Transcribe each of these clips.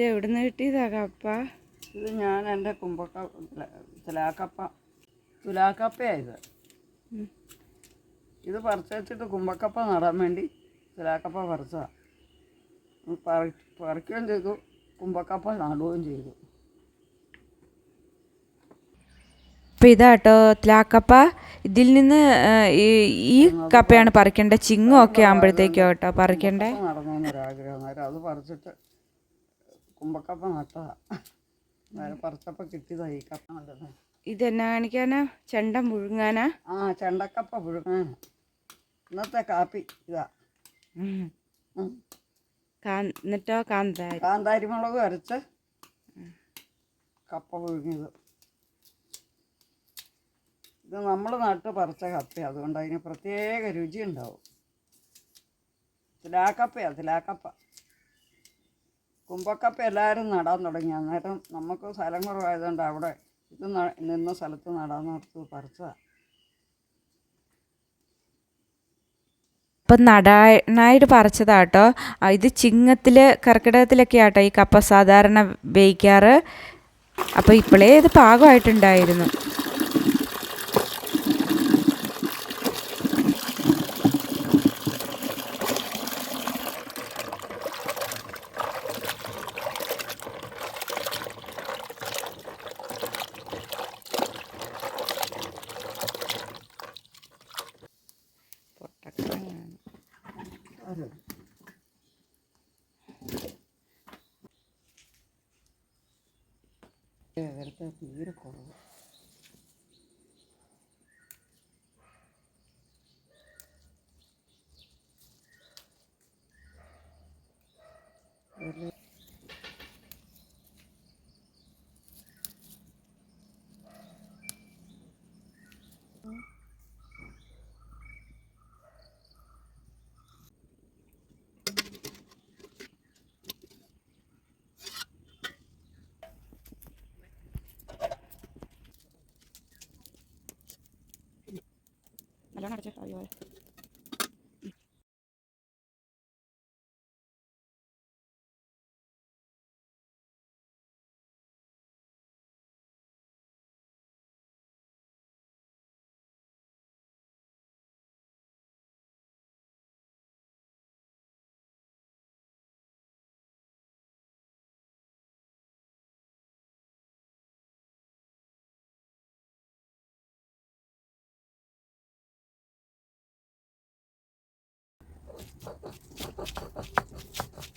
ഇത് എവിടെ നിന്ന് കിട്ടിയതാ കപ്പ? ഇത് ഞാൻ എന്റെ കുമ്പക്ക തുലാക്കപ്പ. തുലാക്കപ്പയാണ് ഇത്. ഇത് പറിച്ച് വെച്ചിട്ട് കുമ്പക്കപ്പ നടാൻ വേണ്ടി തുലാക്കപ്പ പറിച്ചതാണ് പറി പറിക്കുകയും ചെയ്തു. കുമ്പക്കപ്പ നടുകയും ചെയ്തു. അപ്പം ഇതാട്ടോ ത്ലാക്കപ്പ. ഇതിൽ നിന്ന് ഈ കപ്പയാണ് പറിക്കേണ്ടത്. ചിങ്ങും ഒക്കെ ആകുമ്പോഴത്തേക്കും കേട്ടോ പറിക്കണ്ടേ? നടന്നു ആഗ്രഹം അത് പറിച്ചിട്ട് കുമ്പക്കപ്പ നട്ടതാ. വേറെ പറച്ചപ്പ കിട്ടിയതാ ഈ കപ്പ നട്ടത്. ഇതെന്നാ കാണിക്കാനാ? ചെണ്ട മുഴുങ്ങാനാ ആ ചെണ്ടക്കപ്പ പുഴുങ്ങാന ഇന്നത്തെ കാപ്പി ഇതാ. എന്നിട്ടോ? കാന്താരി. കാന്താരി മുളക് അരച്ച് കപ്പ പുഴുങ്ങിയത്. ഇത് നമ്മൾ നട്ട് പറിച്ച കപ്പ അതുകൊണ്ട് അതിന് പ്രത്യേക രുചി ഉണ്ടാവും. തിലാക്കപ്പയാണ് തിലാക്കപ്പ. കുമ്പക്കപ്പ എല്ലാവരും നടാൻ തുടങ്ങി. അന്നേരം നമുക്ക് സ്ഥലം കുറവായതുകൊണ്ട് അവിടെ ഇത് നിന്ന സ്ഥലത്ത് നടാൻ നിർത്ത് പറിച്ചതാണ് അപ്പം നടാനായിട്ട് പറിച്ചതാട്ടോ ഇത് ചിങ്ങത്തിൽ കർക്കിടകത്തിലൊക്കെ ആട്ടോ ഈ കപ്പ സാധാരണ വേവിക്കാറ്. അപ്പോൾ ഇപ്പോഴേ ഇത് പാകമായിട്ടുണ്ടായിരുന്നു ഒരു ഇവരുടെ തീരെ കുറവ്. 我拿着，哎呦喂！ハハハハ!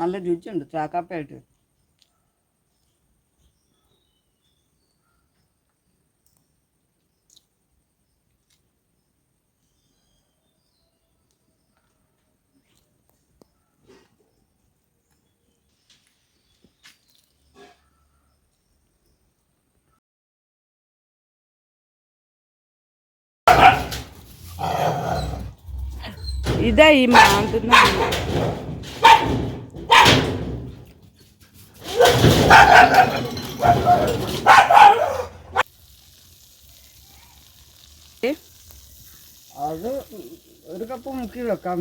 നല്ല രുചിയുണ്ട് ചാക്കാപ്പയായിട്ട് ഇതാ ഈ മാന്തുന്ന അത് ഒരു കപ്പ് മുക്കി വെക്കാം.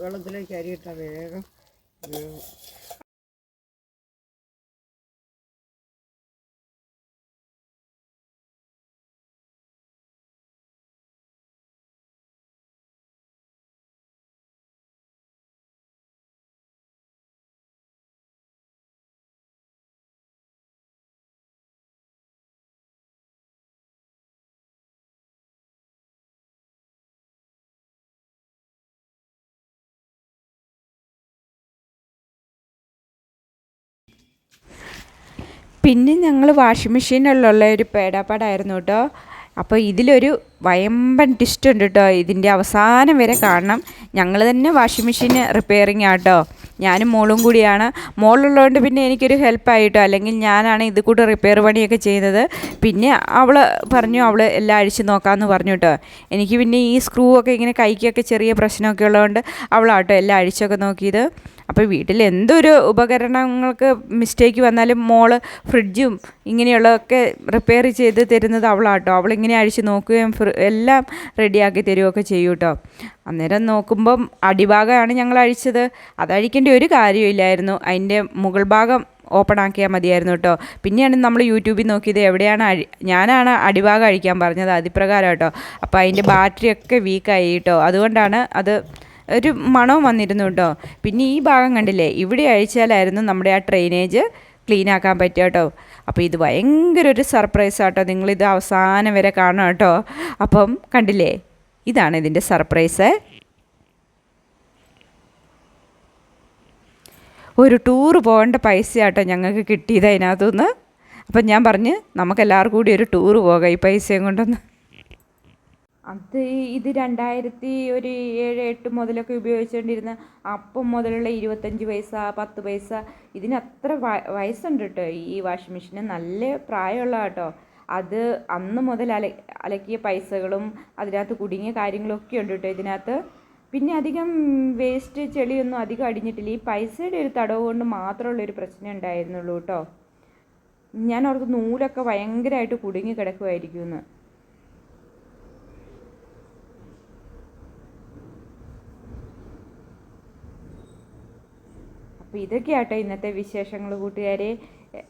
വെള്ളത്തിലേക്ക് അരിയിട്ട വേഗം പിന്നെ ഞങ്ങൾ വാഷിംഗ് മെഷീനിലുള്ള ഒരു പേടാപ്പാടായിരുന്നു കേട്ടോ അപ്പോൾ ഇതിലൊരു വയമ്പൻ ട്വിസ്റ്റ് ഉണ്ട് കേട്ടോ ഇതിന്റെ അവസാനം വരെ കാണണം. ഞങ്ങൾ തന്നെ വാഷിംഗ് മെഷീൻ റിപ്പയറിങ് ആട്ടോ ഞാനും മോളും കൂടിയാണ്. മോളുള്ളതുകൊണ്ട് പിന്നെ എനിക്കൊരു ഹെൽപ്പായിട്ടോ അല്ലെങ്കിൽ ഞാനാണ് ഇത് കൂടെ റിപ്പയർ പണിയൊക്കെ ചെയ്യുന്നത്. പിന്നെ അവൾ പറഞ്ഞു അവൾ എല്ലാം അഴിച്ച് നോക്കാമെന്ന് പറഞ്ഞു കേട്ടോ എനിക്ക് പിന്നെ ഈ സ്ക്രൂ ഒക്കെ ഇങ്ങനെ കൈക്കൊക്കെ ചെറിയ പ്രശ്നമൊക്കെ ഉള്ളതുകൊണ്ട് അവളാട്ടോ എല്ലാം അഴിച്ചൊക്കെ നോക്കിയത്. അപ്പോൾ വീട്ടിൽ എന്തൊരു ഉപകരണങ്ങൾക്ക് മിസ്റ്റേക്ക് വന്നാലും മോൾ ഫ്രിഡ്ജും ഇങ്ങനെയുള്ളതൊക്കെ റിപ്പയർ ചെയ്ത് തരുന്നത് അവളാട്ടോ. അവളിങ്ങനെ അഴിച്ച് നോക്കുകയും എല്ലാം റെഡിയാക്കി തരുകയൊക്കെ ചെയ്യും കേട്ടോ അന്നേരം നോക്കുമ്പം അടിഭാഗമാണ് ഞങ്ങൾ അഴിച്ചത്. അതഴിക്കേണ്ട ഒരു കാര്യമില്ലായിരുന്നു അതിന്റെ മുകൾ ഭാഗം ഓപ്പൺ ആക്കിയാൽ മതിയായിരുന്നു കേട്ടോ പിന്നെയാണ് നമ്മൾ യൂട്യൂബിൽ നോക്കിയത് എവിടെയാണ് അഴി ഞാനാണ് അടിഭാഗം അഴിക്കാൻ പറഞ്ഞത്. അതിപ്രകാരം കേട്ടോ അപ്പോൾ അതിന്റെ ബാറ്ററിയൊക്കെ വീക്കായി കേട്ടോ അതുകൊണ്ടാണ് അത് ഒരു മണവും വന്നിരുന്നു കേട്ടോ. പിന്നെ ഈ ഭാഗം കണ്ടില്ലേ? ഇവിടെ അഴിച്ചാലായിരുന്നു നമ്മുടെ ആ ഡ്രെയിനേജ് ക്ലീൻ ആക്കാൻ പറ്റുക കേട്ടോ. അപ്പോൾ ഇത് ഭയങ്കര ഒരു സർപ്രൈസ് ആട്ടോ. നിങ്ങളിത് അവസാനം വരെ കാണണം കേട്ടോ. അപ്പം കണ്ടില്ലേ? ഇതാണ് ഇതിന്റെ സർപ്രൈസ് ഒരു ടൂർ പോകേണ്ട പൈസ ആട്ടോ ഞങ്ങൾക്ക് കിട്ടിയത് അതിനകത്തുനിന്ന്. അപ്പം ഞാൻ പറഞ്ഞ് നമുക്ക് എല്ലാവർക്കും കൂടി ഒരു ടൂറ് പോകാം ഈ പൈസയും കൊണ്ടൊന്ന്. അത് ഇത് രണ്ടായിരത്തി ഒരു ഏഴ് എട്ട് മുതലൊക്കെ ഉപയോഗിച്ചുകൊണ്ടിരുന്ന അപ്പം മുതലുള്ള ഇരുപത്തഞ്ച് പൈസ പത്ത് പൈസ ഇതിന് അത്ര വയസ്സുണ്ട് കേട്ടോ ഈ വാഷിംഗ് മെഷീന് നല്ല പ്രായമുള്ള കേട്ടോ അത് അന്ന് മുതൽ അല അലക്കിയ പൈസകളും അതിനകത്ത് കുടുങ്ങിയ കാര്യങ്ങളൊക്കെ ഉണ്ട് കേട്ടോ ഇതിനകത്ത്. പിന്നെ അധികം വേസ്റ്റ് ചെളിയൊന്നും അധികം അടിഞ്ഞിട്ടില്ല. ഈ പൈസയുടെ ഒരു തടവ് കൊണ്ട് മാത്രമുള്ളൊരു പ്രശ്നം ഉണ്ടായിരുന്നുള്ളൂ കേട്ടോ ഞാൻ ഓർക്ക് നൂലൊക്കെ ഭയങ്കരമായിട്ട് കുടുങ്ങി കിടക്കുമായിരിക്കുമെന്ന് അപ്പോൾ ഇതൊക്കെയാട്ടോ ഇന്നത്തെ വിശേഷങ്ങൾ കൂട്ടുകാരെ.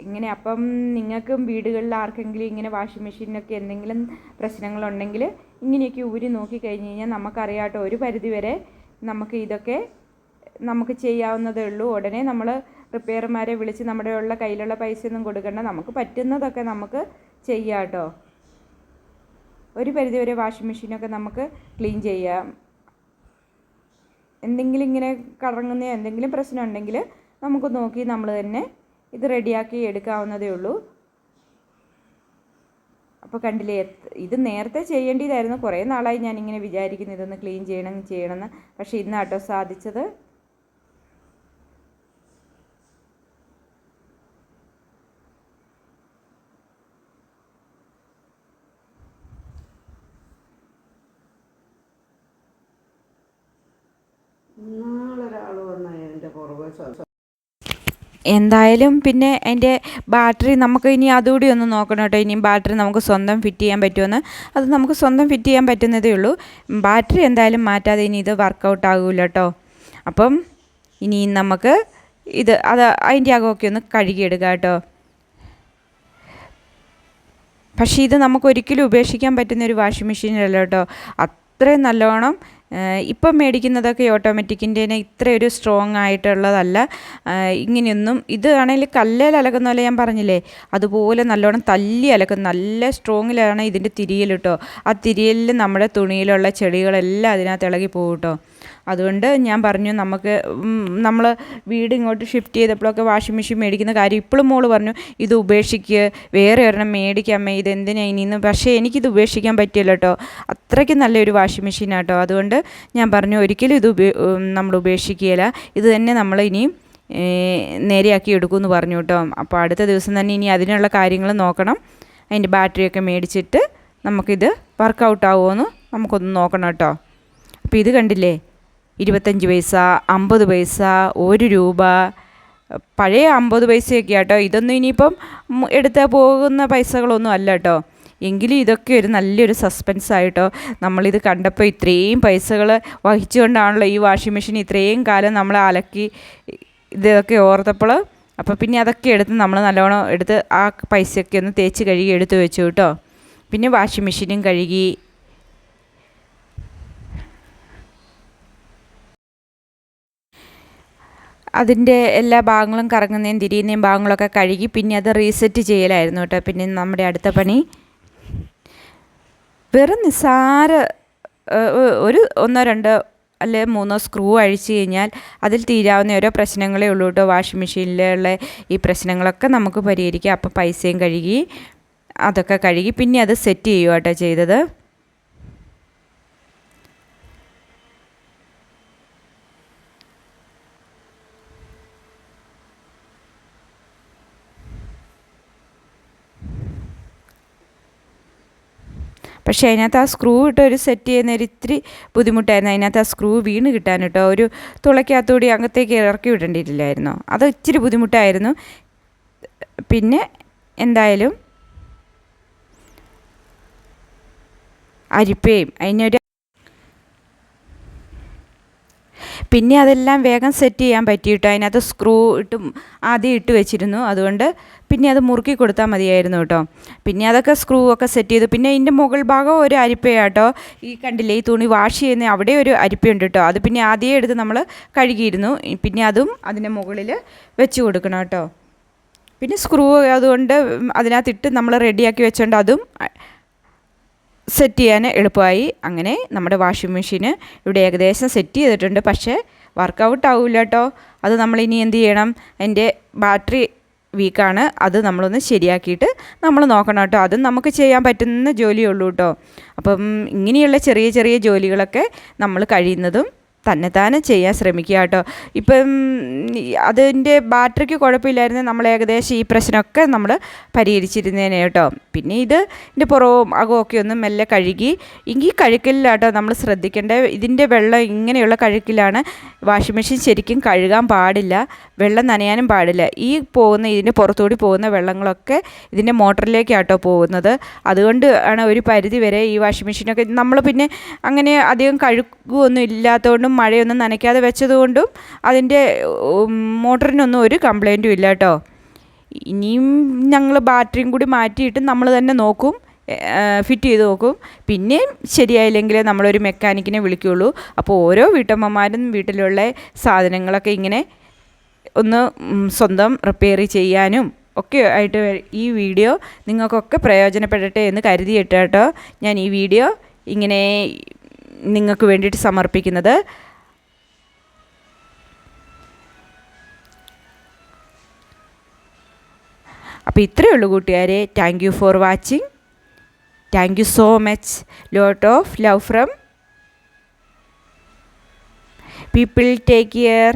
ഇങ്ങനെ അപ്പം നിങ്ങൾക്കും വീടുകളിൽ ആർക്കെങ്കിലും ഇങ്ങനെ വാഷിംഗ് മെഷീനൊക്കെ എന്തെങ്കിലും പ്രശ്നങ്ങളുണ്ടെങ്കിൽ ഇങ്ങനെയൊക്കെ ഊരി നോക്കി കഴിഞ്ഞ് കഴിഞ്ഞാൽ നമുക്കറിയാട്ടോ ഒരു പരിധി വരെ നമുക്ക് ഇതൊക്കെ നമുക്ക് ചെയ്യാവുന്നതേ ഉള്ളൂ. ഉടനെ നമ്മൾ റിപ്പയർമാരെ വിളിച്ച് നമ്മുടെ ഉള്ള കയ്യിലുള്ള പൈസയൊന്നും കൊടുക്കണ്ട. നമുക്ക് പറ്റുന്നതൊക്കെ നമുക്ക് ചെയ്യാം കേട്ടോ ഒരു പരിധി വരെ വാഷിംഗ് മെഷീനൊക്കെ നമുക്ക് ക്ലീൻ ചെയ്യാം. എന്തെങ്കിലും ഇങ്ങനെ കറങ്ങുന്ന എന്തെങ്കിലും പ്രശ്നം ഉണ്ടെങ്കിൽ നമുക്ക് നോക്കി നമ്മൾ തന്നെ ഇത് റെഡിയാക്കി എടുക്കാവുന്നതേ ഉള്ളൂ. അപ്പോൾ കണ്ടില്ലേ ഇത് നേരത്തെ ചെയ്യേണ്ടതായിരുന്നു. കുറേ നാളായി ഞാനിങ്ങനെ വിചാരിക്കുന്നു ഇതൊന്ന് ക്ലീൻ ചെയ്യണം ചെയ്യണമെന്ന്. പക്ഷേ ഇന്നാട്ടോ സാധിച്ചത് ഇന്നാളൊരാൾ വന്ന എന്റെ പുറകെ സ- എന്തായാലും പിന്നെ എന്റെ ബാറ്ററി നമുക്ക് ഇനി അതുകൂടി ഒന്ന് നോക്കണം കേട്ടോ. ഇനിയും ബാറ്ററി നമുക്ക് സ്വന്തം ഫിറ്റ് ചെയ്യാൻ പറ്റുമെന്ന്. അത് നമുക്ക് സ്വന്തം ഫിറ്റ് ചെയ്യാൻ പറ്റുന്നതേ ഉള്ളൂ. ബാറ്ററി എന്തായാലും മാറ്റാതെ ഇനി ഇത് വർക്കൗട്ട് ആകില്ല കേട്ടോ. അപ്പം ഇനി നമുക്ക് ഇത് അത് അതിന്റെ അകമൊക്കെ ഒന്ന് കഴുകിയെടുക്കാം കേട്ടോ. പക്ഷേ ഇത് നമുക്ക് ഒരിക്കലും ഉപേക്ഷിക്കാൻ പറ്റുന്ന ഒരു വാഷിംഗ് മെഷീനല്ല കേട്ടോ. അത്രയും നല്ലോണം ഇപ്പം മേടിക്കുന്നതൊക്കെ ഓട്ടോമാറ്റിക്കിന്റെ ഇത്രയൊരു സ്ട്രോങ് ആയിട്ടുള്ളതല്ല. ഇങ്ങനെയൊന്നും ഇത് ആണെങ്കിൽ കല്ലേൽ അലക്കുന്ന പോലെ ഞാൻ പറഞ്ഞില്ലേ? അതുപോലെ നല്ലോണം തല്ലി അലക്കും നല്ല സ്ട്രോങ്ങിലാണ് ഇതിന്റെ തിരിയൽ കേട്ടോ ആ തിരിയലിൽ നമ്മുടെ തുണിയിലുള്ള ചെടികളെല്ലാം അതിനകത്ത് ഇളകി പോകും കേട്ടോ അതുകൊണ്ട് ഞാൻ പറഞ്ഞു നമുക്ക് നമ്മൾ വീട് ഇങ്ങോട്ട് ഷിഫ്റ്റ് ചെയ്തപ്പോഴൊക്കെ വാഷിംഗ് മെഷീൻ മേടിക്കുന്ന കാര്യം ഇപ്പോഴും മോൾ പറഞ്ഞു ഇത് ഉപേക്ഷിക്കുക വേറെ ഒരെണ്ണം മേടിക്കാമേ ഇത് എന്തിനാ ഇനിയെന്ന് പക്ഷേ എനിക്കിത് ഉപേക്ഷിക്കാൻ പറ്റില്ല കേട്ടോ. അത്രയ്ക്ക് നല്ലൊരു വാഷിംഗ് മെഷീനാണ് കേട്ടോ. അതുകൊണ്ട് ഞാൻ പറഞ്ഞു ഒരിക്കലും ഇത് നമ്മൾ ഉപേക്ഷിക്കുകയില്ല. ഇത് തന്നെ നമ്മൾ ഇനിയും നേരെയാക്കി എടുക്കുമെന്ന് പറഞ്ഞു കേട്ടോ. അപ്പോൾ അടുത്ത ദിവസം തന്നെ ഇനി അതിനുള്ള കാര്യങ്ങൾ നോക്കണം. അതിന്റെ ബാറ്ററിയൊക്കെ മേടിച്ചിട്ട് നമുക്കിത് വർക്കൗട്ട് ആവുമോയെന്ന് നമുക്കൊന്ന് നോക്കണം കേട്ടോ. അപ്പോൾ ഇത് കണ്ടില്ലേ? ഇരുപത്തഞ്ച് പൈസ അമ്പത് പൈസ ഒരു രൂപ. പഴയ അമ്പത് പൈസയൊക്കെ കേട്ടോ ഇതൊന്നും ഇനിയിപ്പം എടുത്ത് പോകുന്ന പൈസകളൊന്നും അല്ല കേട്ടോ എങ്കിലും ഇതൊക്കെ ഒരു നല്ലൊരു സസ്പെൻസ് ആയിട്ടോ. നമ്മളിത് കണ്ടപ്പോൾ ഇത്രയും പൈസകൾ വഹിച്ചുകൊണ്ടാണല്ലോ ഈ വാഷിംഗ് മെഷീൻ ഇത്രയും കാലം നമ്മൾ അലക്കി ഇതൊക്കെ ഓർത്തപ്പോൾ അപ്പോൾ പിന്നെ അതൊക്കെ എടുത്ത് നമ്മൾ നല്ലോണം എടുത്ത് ആ പൈസയൊക്കെ ഒന്ന് തേച്ച് കഴുകി എടുത്ത് വെച്ചു കേട്ടോ പിന്നെ വാഷിംഗ് മെഷീനും കഴുകി. അതിന്റെ എല്ലാ ഭാഗങ്ങളും കറങ്ങുന്നതും തിരിയുന്നതും ഭാഗങ്ങളൊക്കെ കഴുകി പിന്നെ അത് റീസെറ്റ് ചെയ്യലായിരുന്നു കേട്ടോ. പിന്നെ നമ്മുടെ അടുത്ത പണി. വെറും നിസ്സാര ഒരു ഒന്നോ രണ്ടോ അല്ലെ മൂന്നോ സ്ക്രൂ അഴിച്ചു കഴിഞ്ഞാൽ അതിൽ തീരാവുന്ന ഓരോ പ്രശ്നങ്ങളേ ഉള്ളൂ കേട്ടോ. വാഷിംഗ് മെഷീനിലുള്ള ഈ പ്രശ്നങ്ങളൊക്കെ നമുക്ക് പരിഹരിക്കാം. അപ്പോൾ പൈസയും കഴുകി അതൊക്കെ കഴുകി പിന്നെ അത് സെറ്റ് ചെയ്യുക കേട്ടോ ചെയ്തത്. പക്ഷേ അതിനകത്ത് ആ സ്ക്രൂ ഇട്ട് ഒരു സെറ്റ് ചെയ്യുന്ന ഒരു ഇത്തിരി ബുദ്ധിമുട്ടായിരുന്നു. അതിനകത്ത് ആ സ്ക്രൂ വീണ് കിട്ടാൻ കേട്ടോ. ഒരു തുളയ്ക്കകത്തുകൂടി അകത്തേക്ക് ഇറക്കി വിടേണ്ടിയിട്ടില്ലായിരുന്നു. അത് ഇച്ചിരി ബുദ്ധിമുട്ടായിരുന്നു. പിന്നെ എന്തായാലും അരിപ്പയും അതിനൊരു പിന്നെ അതെല്ലാം വേഗം സെറ്റ് ചെയ്യാൻ പറ്റിയിട്ട്? അതിനകത്ത് സ്ക്രൂ ഇട്ടും ആദ്യം ഇട്ട് വെച്ചിരുന്നു. അതുകൊണ്ട് പിന്നെ അത് മുറുക്കി കൊടുത്താൽ മതിയായിരുന്നു കേട്ടോ. പിന്നെ അതൊക്കെ സ്ക്രൂ ഒക്കെ സെറ്റ് ചെയ്തു. പിന്നെ ഇതിന്റെ മുകൾ ഭാഗം ഒരു അരിപ്പയാട്ടോ. ഈ കണ്ടില്ലേ ഈ തുണി വാഷ് ചെയ്യുന്ന അവിടെ ഒരു അരിപ്പയുണ്ട് കേട്ടോ. അത് പിന്നെ ആദ്യം എടുത്ത് നമ്മൾ കഴുകിയിരുന്നു. പിന്നെ അതും അതിന്റെ മുകളിൽ വെച്ച് കൊടുക്കണം കേട്ടോ. പിന്നെ സ്ക്രൂ അതുകൊണ്ട് അതിനകത്തിട്ട് നമ്മൾ റെഡിയാക്കി വെച്ചുകൊണ്ട് അതും സെറ്റ് ചെയ്യാൻ എളുപ്പമായി. അങ്ങനെ നമ്മുടെ വാഷിംഗ് മെഷീന് ഇവിടെ ഏകദേശം സെറ്റ് ചെയ്തിട്ടുണ്ട്. പക്ഷേ വർക്കൗട്ട് ആവില്ല കേട്ടോ അത് നമ്മളിനി എന്ത് ചെയ്യണം? എന്റെ ബാറ്ററി വീക്കാണ് അത് നമ്മളൊന്ന് ശരിയാക്കിയിട്ട് നമ്മൾ നോക്കണം കേട്ടോ അതും നമുക്ക് ചെയ്യാൻ പറ്റുന്ന ജോലിയേ ഉള്ളൂ കേട്ടോ അപ്പം ഇങ്ങനെയുള്ള ചെറിയ ചെറിയ ജോലികളൊക്കെ നമ്മൾ കഴിയുന്നതും തന്നെത്താനെ ചെയ്യാൻ ശ്രമിക്കുക കേട്ടോ. ഇപ്പം അതിന്റെ ബാറ്ററിക്ക് കുഴപ്പമില്ലായിരുന്നു. നമ്മൾ ഏകദേശം ഈ പ്രശ്നമൊക്കെ നമ്മൾ പരിഹരിച്ചിരുന്നേനെ കേട്ടോ. പിന്നെ ഇത് ഇതിന്റെ പുറവും അകമൊക്കെ ഒന്ന് മെല്ലെ കഴുകി. ഈ കഴുക്കലിലാട്ടോ നമ്മൾ ശ്രദ്ധിക്കേണ്ട ഇതിന്റെ വെള്ളം ഇങ്ങനെയുള്ള കഴുക്കിലാണ്. വാഷിംഗ് മെഷീൻ ശരിക്കും കഴുകാൻ പാടില്ല. വെള്ളം നനയാനും പാടില്ല. ഈ പോകുന്ന ഇതിന്റെ പുറത്തുകൂടി പോകുന്ന വെള്ളങ്ങളൊക്കെ ഇതിന്റെ മോട്ടറിലേക്കാട്ടോ പോകുന്നത്. അതുകൊണ്ട് ആണ് ഒരു പരിധി വരെ ഈ വാഷിംഗ് മെഷീനൊക്കെ നമ്മൾ പിന്നെ അങ്ങനെ അധികം കഴുകുമൊന്നും ഇല്ലാത്തതുകൊണ്ടും മഴയൊന്നും നനയ്ക്കാതെ വെച്ചതുകൊണ്ടും അതിന്റെ മോട്ടറിനൊന്നും ഒരു കംപ്ലൈന്റും ഇല്ല കേട്ടോ. ഇനിയും ഞങ്ങൾ ബാറ്ററിയും കൂടി മാറ്റിയിട്ട് നമ്മൾ തന്നെ നോക്കും ഫിറ്റ് ചെയ്ത് നോക്കും. പിന്നെയും ശരിയായില്ലെങ്കിലേ നമ്മളൊരു മെക്കാനിക്കിനെ വിളിക്കുകയുള്ളൂ അപ്പോൾ ഓരോ വീട്ടമ്മമാരും വീട്ടിലുള്ള സാധനങ്ങളൊക്കെ ഇങ്ങനെ ഒന്ന് സ്വന്തം റിപ്പയർ ചെയ്യാനും ഒക്കെ ആയിട്ട് ഈ വീഡിയോ നിങ്ങൾക്കൊക്കെ പ്രയോജനപ്പെടട്ടെ എന്ന് കരുതിയിട്ട് കേട്ടോ ഞാൻ ഈ വീഡിയോ ഇങ്ങനെ നിങ്ങൾക്ക് വേണ്ടിയിട്ട് സമർപ്പിക്കുന്നത്. അപ്പോൾ ഇത്രയേ ഉള്ളൂ കൂട്ടുകാരെ. Thank you for watching thank you so much lot of love from people take care